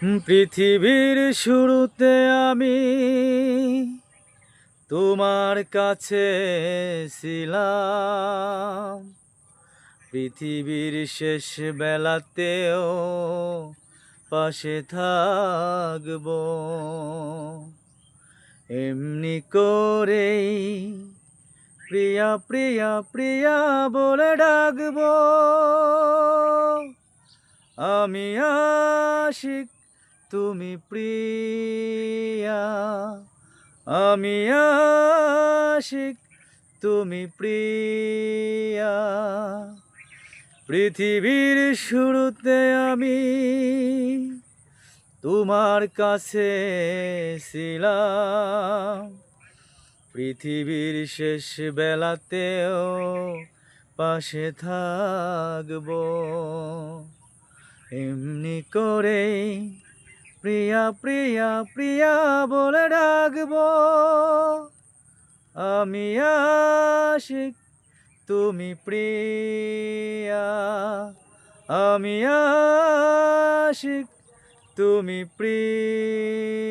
পৃথিবীর শুরুতে আমি তোমার কাছে ছিলাম। পৃথিবীর শেষ বেলাতেও পাশে থাকব। এমনি করেই প্রিয়া প্রিয়া প্রিয়া বলে ডাকবো। আমি আশিক তুমি প্রিয়া, আমি আশিক, তুমি প্রিয়া। পৃথিবীর শুরুতে আমি তোমার কাছে ছিলাম। পৃথিবীর শেষ বেলাতেও পাশে থাকব। এমনি করে প্রিয়া প্রিয়া প্রিয়া বলে ডাকব। আমি আশিক তুমি প্রিয়া। আমি আশিক তুমি প্রিয়া।